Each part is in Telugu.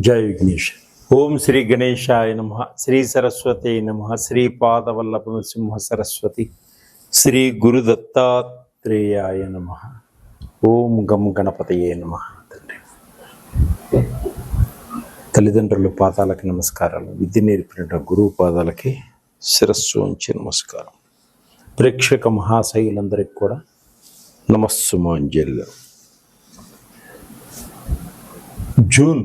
జై విఘ్నేష్. ఓం శ్రీ గణేశాయ నమ శ్రీ సరస్వతి నమ శ్రీ పాదవల్లభ సింహ సరస్వతి శ్రీ గురు దత్తాత్రేయాయ నమ. ఓం గం గణపతయే నమ. తండ్రి. తల్లిదండ్రుల పాదాలకి నమస్కారాలు. విద్య నేర్పిన గురువు పాదాలకి శిరస్సు ఉంచి నమస్కారం. ప్రేక్షక మహాశైలందరికీ కూడా నమస్సుమాంజలి జూన్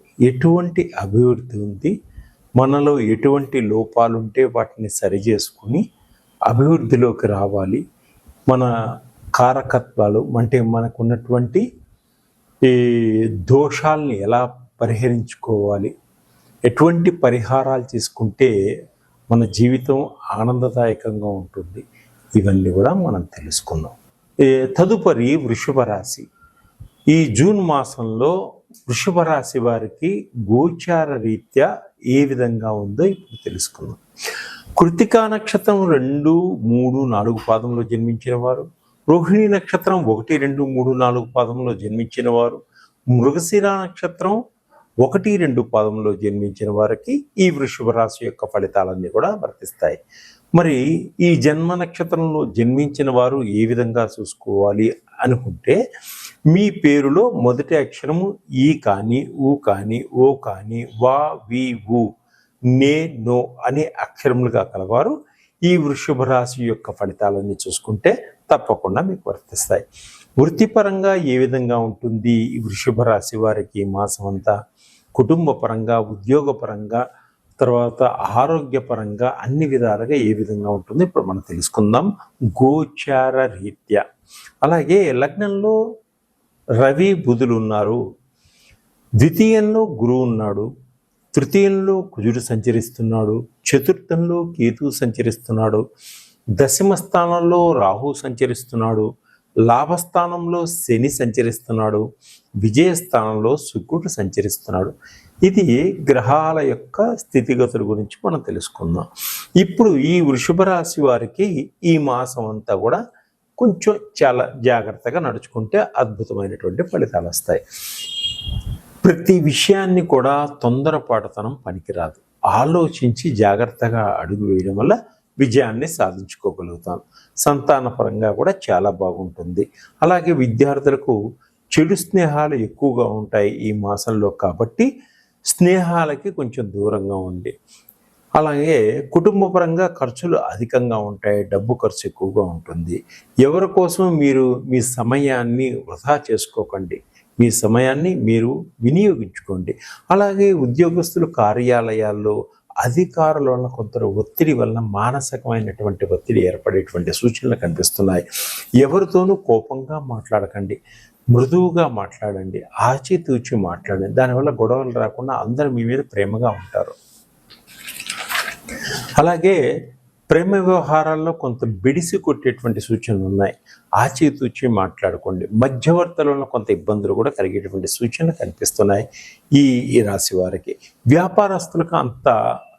ఎటువంటి అభివృద్ధి ఉంది? మనలో ఎటువంటి లోపాలు ఉంటే వాటిని సరిచేసుకుని అభివృద్ధిలోకి రావాలి. మన కారకత్వాలు అంటే మనకున్నటువంటి ఈ దోషాలని ఎలా పరిహరించుకోవాలి? ఎటువంటి పరిహారాలు తీసుకుంటే మన జీవితం ఆనందదాయకంగా ఉంటుంది? ఇవన్నీ కూడా మనం తెలుసుకుందాం. తదుపరి వృషభ రాశి. ఈ జూన్ మాసంలో వృషభ రాశి వారికి గోచార రీత్యా ఏ విధంగా ఉందో ఇప్పుడు తెలుసుకుందాం. కృతికా నక్షత్రం రెండు మూడు నాలుగు పాదంలో జన్మించిన వారు రోహిణి నక్షత్రం ఒకటి రెండు మూడు నాలుగు పాదంలో జన్మించిన వారు మృగశిర నక్షత్రం ఒకటి రెండు పాదంలో జన్మించిన వారికి ఈ వృషభ రాశి యొక్క ఫలితాలన్నీ కూడా వర్తిస్తాయి. మరి ఈ జన్మ నక్షత్రంలో జన్మించిన వారు ఏ విధంగా చూసుకోవాలి అనుకుంటే మీ పేరులో మొదటి అక్షరము ఈ కానీ ఊ కానీ ఓ కానీ వా వి ఊ నే నో అనే అక్షరములుగా కలవారు. ఈ వృషభ రాశి యొక్క ఫలితాలన్నీ చూసుకుంటే తప్పకుండా మీకు వర్తిస్తాయి. వృత్తిపరంగా ఏ విధంగా ఉంటుంది? ఈ వృషభ రాశి వారికి ఈ మాసం అంతా కుటుంబ పరంగా ఉద్యోగపరంగా తర్వాత ఆరోగ్యపరంగా అన్ని విధాలుగా ఏ విధంగా ఉంటుందో ఇప్పుడు మనం తెలుసుకుందాం. గోచార రీత్యా. అలాగే లగ్నంలో రవి బుధులు ఉన్నారు. ద్వితీయంలో గురువు ఉన్నాడు. తృతీయంలో కుజుడు సంచరిస్తున్నాడు. చతుర్థంలో కేతు సంచరిస్తున్నాడు. దశమ స్థానంలో రాహు సంచరిస్తున్నాడు. లాభస్థానంలో శని సంచరిస్తున్నాడు. విజయస్థానంలో శుక్రుడు సంచరిస్తున్నాడు. ఇది గ్రహాల యొక్క స్థితిగతుల గురించి మనం తెలుసుకుందాం. ఇప్పుడు ఈ వృషభ రాశి వారికి ఈ మాసం అంతా కూడా కొంచెం చాలా జాగ్రత్తగా నడుచుకుంటే అద్భుతమైనటువంటి ఫలితాలు వస్తాయి. ప్రతి విషయాన్ని కూడా తొందరపాటుతనం పనికిరాదు. ఆలోచించి జాగ్రత్తగా అడుగు వేయడం వల్ల విజయాన్ని సాధించుకోగలుగుతాం. సంతానపరంగా కూడా చాలా బాగుంటుంది. అలాగే విద్యార్థులకు చెడు స్నేహాలు ఎక్కువగా ఉంటాయి ఈ మాసంలో కాబట్టి స్నేహాలకి కొంచెం దూరంగా ఉండి అలాగే కుటుంబపరంగా ఖర్చులు అధికంగా ఉంటాయి డబ్బు ఖర్చు ఎక్కువగా ఉంటుంది. ఎవరి కోసం మీరు మీ సమయాన్ని వృధా చేసుకోకండి. మీ సమయాన్ని మీరు వినియోగించుకోండి. అలాగే ఉద్యోగస్తులు కార్యాలయాల్లో అధికారుల ఉన్న కొంత ఒత్తిడి వలన మానసికమైనటువంటి ఒత్తిడి ఏర్పడేటువంటి సూచనలు కనిపిస్తున్నాయి. ఎవరితోనూ కోపంగా మాట్లాడకండి. మృదువుగా మాట్లాడండి. ఆచితూచి మాట్లాడండి. దానివల్ల గొడవలు రాకుండా అందరూ మీ మీద ప్రేమగా ఉంటారు. అలాగే ప్రేమ వ్యవహారాల్లో కొంత బిడిసి కొట్టేటువంటి సూచనలు ఉన్నాయి. ఆచితూచి మాట్లాడుకోండి. మధ్యవర్తులలో కొంత ఇబ్బందులు కూడా కలిగేటువంటి సూచనలు కనిపిస్తున్నాయి ఈ ఈ రాశి వారికి. వ్యాపారస్తులకు అంత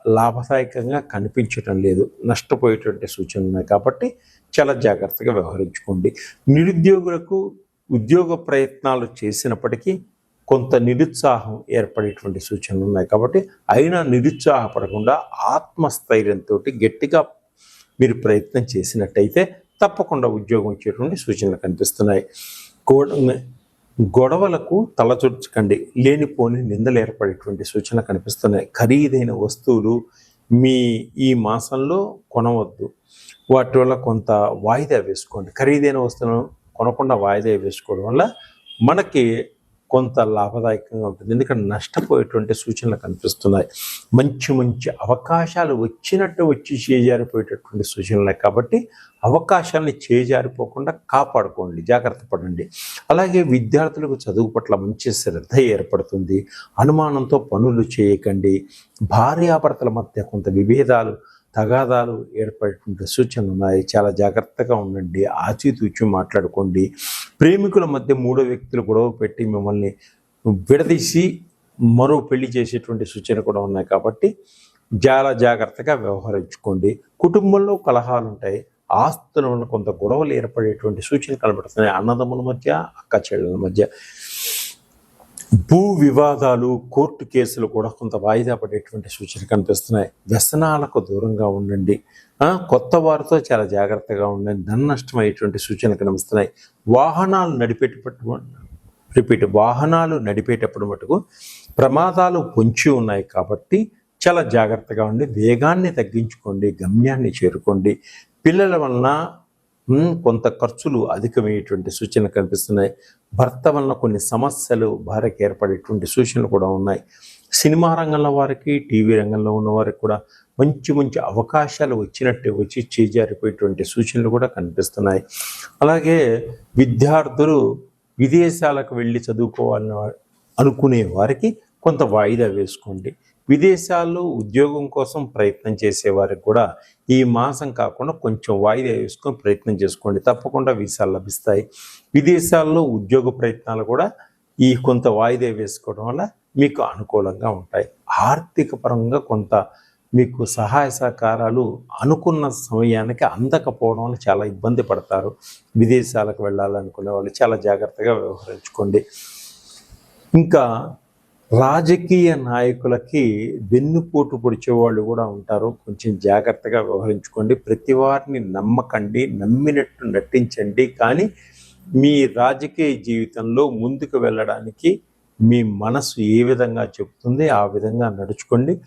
లాభదాయకంగా కనిపించటం లేదు. నష్టపోయేటువంటి సూచనలు ఉన్నాయి కాబట్టి చాలా జాగ్రత్తగా వ్యవహరించుకోండి. నిరుద్యోగులకు ఉద్యోగ ప్రయత్నాలు చేసినప్పటికీ కొంత నిరుత్సాహం ఏర్పడేటువంటి సూచనలు ఉన్నాయి. కాబట్టి అయినా నిరుత్సాహపడకుండా ఆత్మస్థైర్యంతో గట్టిగా మీరు ప్రయత్నం చేసినట్టయితే తప్పకుండా ఉద్యోగం ఇచ్చేటువంటి సూచనలు కనిపిస్తున్నాయి. గొడవలకు తలచొచ్చకండి. లేనిపోని నిందలు ఏర్పడేటువంటి సూచనలు కనిపిస్తున్నాయి. ఖరీదైన వస్తువులు మీ ఈ మాసంలో కొనవద్దు. వాటి వల్ల కొంత వాయిదా వేసుకోండి. ఖరీదైన వస్తువులను కొనకుండా వాయిదా వేసుకోవడం వల్ల మనకి కొంత లాభదాయకంగా ఉంటుంది. ఎందుకంటే నష్టపోయేటువంటి సూచనలు కనిపిస్తున్నాయి. మంచి మంచి అవకాశాలు వచ్చినట్టు వచ్చి చేజారిపోయేటటువంటి సూచనలు కాబట్టి అవకాశాలని చేజారిపోకుండా కాపాడుకోండి. జాగ్రత్త పడండి. అలాగే విద్యార్థులకు చదువు పట్ల మంచి శ్రద్ధ ఏర్పడుతుంది. అనుమానంతో పనులు చేయకండి. భార్యాభర్తల మధ్య కొంత విభేదాలు తగాదాలు ఏర్పడేటువంటి సూచనలు ఉన్నాయి. చాలా జాగ్రత్తగా ఉండండి. ఆచితూచి మాట్లాడుకోండి. ప్రేమికుల మధ్య మూడో వ్యక్తులు గొడవ పెట్టి మిమ్మల్ని విడదీసి మరో పెళ్ళి చేసేటువంటి సూచన కూడా ఉన్నాయి కాబట్టి చాలా జాగ్రత్తగా వ్యవహరించుకోండి. కుటుంబంలో కలహాలు ఉంటాయి. ఆస్తుల వల్ల కొంత గొడవలు ఏర్పడేటువంటి సూచనలు కనబడుతున్నాయి. అన్నదమ్ముల మధ్య అక్క చెల్లెల మధ్య. భూ వివాదాలు కోర్టు కేసులు కూడా కొంత వాయిదా పడేటువంటి సూచనలు కనిపిస్తున్నాయి. వ్యసనాలకు దూరంగా ఉండండి. కొత్త వారితో చాలా జాగ్రత్తగా ఉండండి. ధన నష్టం అయ్యేటువంటి సూచనలు కనిపిస్తున్నాయి. వాహనాలు నడిపేటప్పుడు రిపీట్ వాహనాలు నడిపేటప్పుడు మటుకు ప్రమాదాలు పొంచి ఉన్నాయి కాబట్టి చాలా జాగ్రత్తగా ఉండి వేగాన్ని తగ్గించుకోండి గమ్యాన్ని చేరుకోండి. పిల్లల వలన కొంత ఖర్చులు అధికమయ్యేటువంటి సూచనలు కనిపిస్తున్నాయి. భర్త వలన కొన్ని సమస్యలు భార్యకు ఏర్పడేటువంటి సూచనలు కూడా ఉన్నాయి. సినిమా రంగంలో వారికి టీవీ రంగంలో ఉన్న వారికి కూడా మంచి మంచి అవకాశాలు వచ్చినట్టే వచ్చి చేజారిపోయేటువంటి సూచనలు కూడా కనిపిస్తున్నాయి. అలాగే విద్యార్థులు విదేశాలకు వెళ్ళి చదువుకోవాలని అనుకునే వారికి కొంత వాయిదా వేసుకోండి. విదేశాల్లో ఉద్యోగం కోసం ప్రయత్నం చేసే వారికి కూడా ఈ మాసం కాకుండా కొంచెం వాయిదా వేసుకొని ప్రయత్నం చేసుకోండి. తప్పకుండా వీసాలు లభిస్తాయి. విదేశాల్లో ఉద్యోగ ప్రయత్నాలు కూడా ఈ కొంత వాయిదా వేసుకోవడం వల్ల మీకు అనుకూలంగా ఉంటాయి. ఆర్థిక పరంగా కొంత మీకు సహాయ సహకారాలు అనుకున్న సమయానికి అందకపోవడం వల్ల చాలా ఇబ్బంది పడతారు. విదేశాలకు వెళ్ళాలనుకునే వాళ్ళు చాలా జాగ్రత్తగా వ్యవహరించుకోండి. ఇంకా రాజకీయ నాయకులకి వెన్నుపోటు పొడిచే వాళ్ళు కూడా ఉంటారు. కొంచెం జాగ్రత్తగా వ్యవహరించుకోండి. ప్రతి వారిని నమ్మకండి నమ్మినట్టు నటించండి. కానీ మీ రాజకీయ జీవితంలో ముందుకు వెళ్ళడానికి మీ మనసు ఏ విధంగా చెప్తుంది ఆ విధంగా నడుచుకోండి.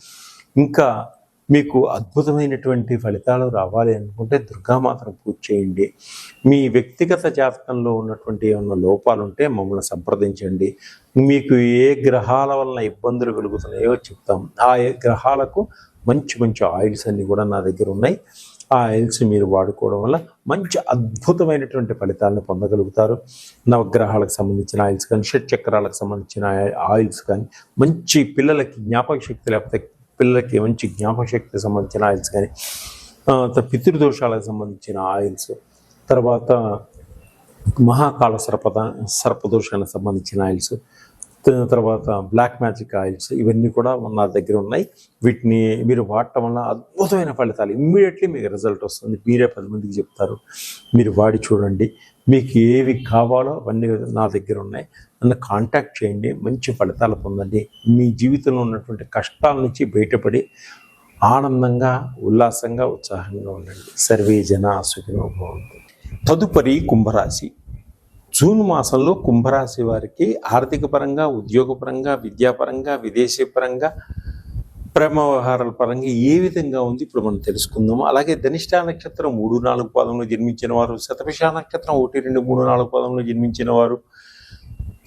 ఇంకా మీకు అద్భుతమైనటువంటి ఫలితాలు రావాలి అనుకుంటే దుర్గామాతను పూజ చేయండి. మీ వ్యక్తిగత జాతకంలో ఉన్నటువంటి ఏమైనా లోపాలు ఉంటే మమ్మల్ని సంప్రదించండి. మీకు ఏ గ్రహాల వలన ఇబ్బందులు కలుగుతున్నాయో చెప్తాం. ఆ ఏ గ్రహాలకు మంచి మంచి ఆయిల్స్ అన్ని కూడా నా దగ్గర ఉన్నాయి. ఆ ఆయిల్స్ మీరు వాడుకోవడం వల్ల మంచి అద్భుతమైనటువంటి ఫలితాలను పొందగలుగుతారు. నవగ్రహాలకు సంబంధించిన ఆయిల్స్ కానీ షట్ చక్రాలకు సంబంధించిన ఆయిల్స్ కానీ మంచి పిల్లలకి జ్ఞాపక శక్తి లేకపోతే పిల్లలకి మంచి జ్ఞాపకశక్తికి సంబంధించిన ఆయిల్స్ కానీ పితృదోషాలకు సంబంధించిన ఆయిల్స్ తర్వాత మహాకాల సర్పద సర్పదోషానికి సంబంధించిన ఆయిల్స్ తర్వాత బ్లాక్ మ్యాజిక్ ఆయిల్స్ ఇవన్నీ కూడా నా దగ్గర ఉన్నాయి. వీటిని మీరు వాడటం వల్ల అద్భుతమైన ఫలితాలు. ఇమ్మీడియట్లీ మీకు రిజల్ట్ వస్తుంది. మీరే పది మందికి చెప్తారు. మీరు వాడి చూడండి. మీకు ఏవి కావాలో అవన్నీ నా దగ్గర ఉన్నాయి. నన్ను కాంటాక్ట్ చేయండి మంచి ఫలితాలు పొందండి. మీ జీవితంలో ఉన్నటువంటి కష్టాల నుంచి బయటపడి ఆనందంగా ఉల్లాసంగా ఉత్సాహంగా ఉండండి. సర్వే జన సుఖినో భవంతు. తదుపరి కుంభరాశి. జూన్ మాసంలో కుంభరాశి వారికి ఆర్థిక పరంగా ఉద్యోగపరంగా విద్యాపరంగా విదేశీ పరంగా ప్రేమ వ్యవహారాల పరంగా ఏ విధంగా ఉంది ఇప్పుడు మనం తెలుసుకుందాం అలాగే ధనిష్ట నక్షత్రం మూడు నాలుగు పాదంలో జన్మించిన వారు శతభిష నక్షత్రం ఒకటి రెండు మూడు నాలుగు పాదంలో జన్మించిన వారు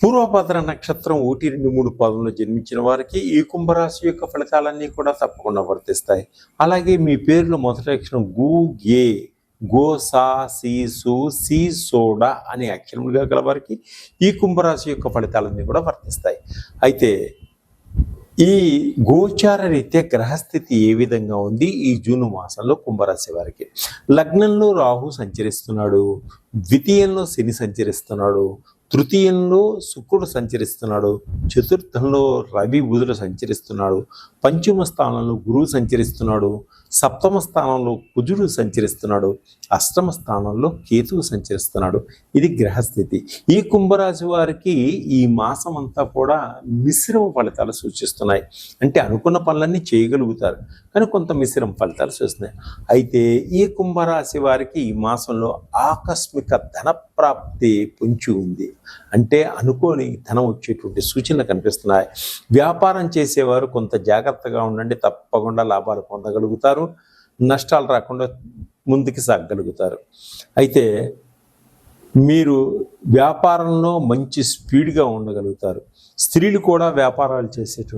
పూర్వభద్ర నక్షత్రం ఒకటి రెండు మూడు పాదంలో జన్మించిన వారికి ఈ కుంభరాశి యొక్క ఫలితాలన్నీ కూడా తప్పకుండా వర్తిస్తాయి. అలాగే మీ పేరులో మొదటి అక్షరం గు గే గో సా సీసు సు సి సోడా అనే అక్షరములుగా గల వారికి ఈ కుంభరాశి యొక్క ఫలితాలన్నీ కూడా వర్తిస్తాయి. అయితే ఈ గోచార రీత్యా గ్రహస్థితి ఏ విధంగా ఉంది? ఈ జూన్ మాసంలో కుంభరాశి వారికి. లగ్నంలో రాహు సంచరిస్తున్నాడు ద్వితీయంలో శని సంచరిస్తున్నాడు తృతీయంలో శుక్రుడు సంచరిస్తున్నాడు చతుర్థంలో రవి బుధుడు సంచరిస్తున్నాడు పంచమ స్థానంలో గురువు సంచరిస్తున్నాడు సప్తమ స్థానంలో కుజుడు సంచరిస్తున్నాడు. అష్టమ స్థానంలో కేతువు సంచరిస్తున్నాడు. ఇది గ్రహస్థితి. ఈ కుంభరాశి వారికి ఈ మాసం అంతా కూడా మిశ్రమ ఫలితాలు సూచిస్తున్నాయి. అంటే అనుకున్న పనులన్నీ చేయగలుగుతారు. కానీ కొంత మిశ్రమ ఫలితాలు సూచిస్తున్నాయి. అయితే ఈ కుంభరాశి వారికి ఈ మాసంలో ఆకస్మిక ధన ప్రాప్తి పొంచి ఉంది. అంటే అనుకోని ధనం వచ్చేటువంటి సూచనలు కనిపిస్తున్నాయి. వ్యాపారం చేసేవారు కొంత జాగ్రత్తగా ఉండండి. తప్పకుండా లాభాలు పొందగలుగుతారు. నష్టాలు రాకుండా ముందుకు సాగగలుగుతారు. అయితే మీరు వ్యాపారంలో మంచి స్పీడ్గా ఉండగలుగుతారు. స్త్రీలు కూడా వ్యాపారాలు చేసేటు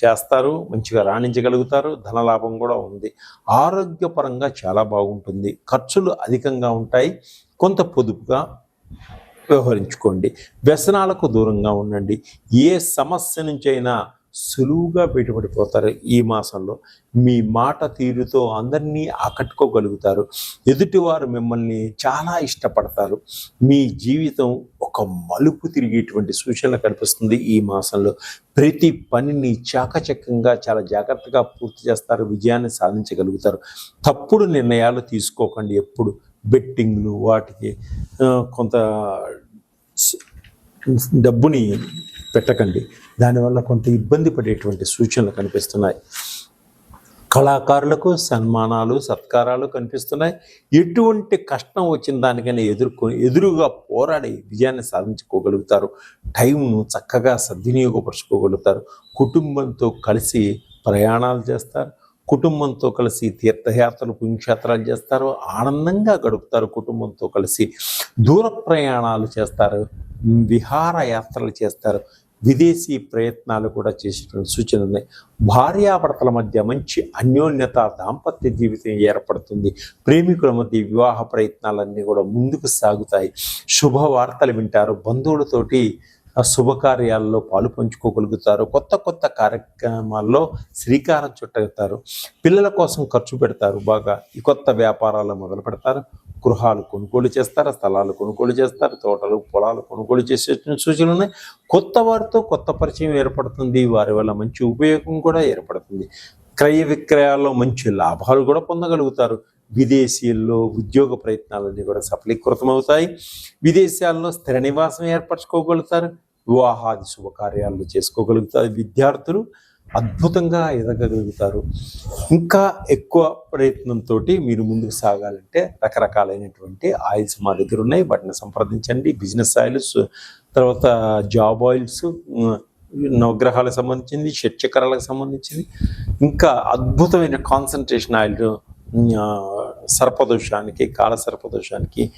చేస్తారు మంచిగా రాణించగలుగుతారు ధనలాభం కూడా ఉంది. ఆరోగ్యపరంగా చాలా బాగుంటుంది. ఖర్చులు అధికంగా ఉంటాయి. కొంత పొదుపుగా వ్యవహరించుకోండి. వ్యసనాలకు దూరంగా ఉండండి. ఏ సమస్య నుంచైనా సులువుగా పెట్టుబడిపోతారు ఈ మాసంలో. మీ మాట తీరుతో అందరినీ ఆకట్టుకోగలుగుతారు. ఎదుటివారు మిమ్మల్ని చాలా ఇష్టపడతారు. మీ జీవితం ఒక మలుపు తిరిగేటువంటి సూచనలు కనిపిస్తుంది ఈ మాసంలో. ప్రతి పనిని చాకచక్యంగా చాలా జాగ్రత్తగా పూర్తి చేస్తారు విజయాన్ని సాధించగలుగుతారు. తప్పుడు నిర్ణయాలు తీసుకోకండి ఎప్పుడు. బెట్టింగ్లు వాటికి కొంత డబ్బుని పెట్టకండి. దానివల్ల కొంత ఇబ్బంది పడేటువంటి సూచనలు కనిపిస్తున్నాయి. కళాకారులకు సన్మానాలు సత్కారాలు కనిపిస్తున్నాయి. ఎటువంటి కష్టం వచ్చిన దానికైనా ఎదుర్కొని ఎదురుగా పోరాడి విజయాన్ని సాధించుకోగలుగుతారు. టైంను చక్కగా సద్వినియోగపరుచుకోగలుగుతారు. కుటుంబంతో కలిసి ప్రయాణాలు చేస్తారు. కుటుంబంతో కలిసి తీర్థయాత్రలు పుణ్యక్షేత్రాలు చేస్తారు. ఆనందంగా గడుపుతారు. కుటుంబంతో కలిసి దూర ప్రయాణాలు చేస్తారు. విహారయాత్రలు చేస్తారు. విదేశీ ప్రయత్నాలు కూడా చేసేటువంటి సూచనలు ఉన్నాయి. భార్యాభర్తల మధ్య మంచి అన్యోన్యత దాంపత్య జీవితం ఏర్పడుతుంది. ప్రేమికుల మధ్య వివాహ ప్రయత్నాలన్నీ కూడా ముందుకు సాగుతాయి. శుభవార్తలు వింటారు. బంధువులతోటి శుభకార్యాలలో శుభకార్యాల్లో పాలు పంచుకోగలుగుతారు. కొత్త కొత్త కార్యక్రమాల్లో శ్రీకారం చుట్టగతారు పిల్లల కోసం ఖర్చు పెడతారు. బాగా ఈ కొత్త వ్యాపారాలు మొదలు పెడతారు గృహాలు కొనుగోలు చేస్తారు స్థలాలు కొనుగోలు చేస్తారు తోటలు పొలాలు కొనుగోలు చేసే సూచనలు ఉన్నాయి. కొత్త వారితో కొత్త పరిచయం ఏర్పడుతుంది వారి వల్ల మంచి ఉపయోగం కూడా ఏర్పడుతుంది. క్రయ విక్రయాల్లో మంచి లాభాలు కూడా పొందగలుగుతారు. విదేశీయుల్లో ఉద్యోగ ప్రయత్నాలన్నీ కూడా సఫలీకృతమవుతాయి. విదేశాల్లో స్థిర నివాసం ఏర్పరచుకోగలుగుతారు. వివాహాది శుభకార్యాలు చేసుకోగలుగుతారు విద్యార్థులు. అద్భుతంగా ఎదగగలుగుతారు. ఇంకా ఎక్కువ ప్రయత్నంతో మీరు ముందుకు సాగాలంటే రకరకాలైనటువంటి ఆయిల్స్ మా దగ్గర ఉన్నాయి. వాటిని సంప్రదించండి. బిజినెస్ ఆయిల్స్ తర్వాత జాబ్ ఆయిల్స్ నవగ్రహాలకు సంబంధించింది షట్చక్రాలకు సంబంధించింది. ఇంకా అద్భుతమైన కాన్సన్ట్రేషన్ ఆయిల్ సర్పదోషానికి కాల సర్పదోషానికి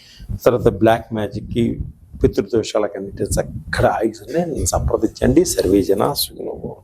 తర్వాత బ్లాక్ మ్యాజిక్కి పితృదోషాలకన్నిటి చక్కడ ఆయిల్స్ ఉన్నాయి. సంప్రదించండి. సర్వేజన సుఖినో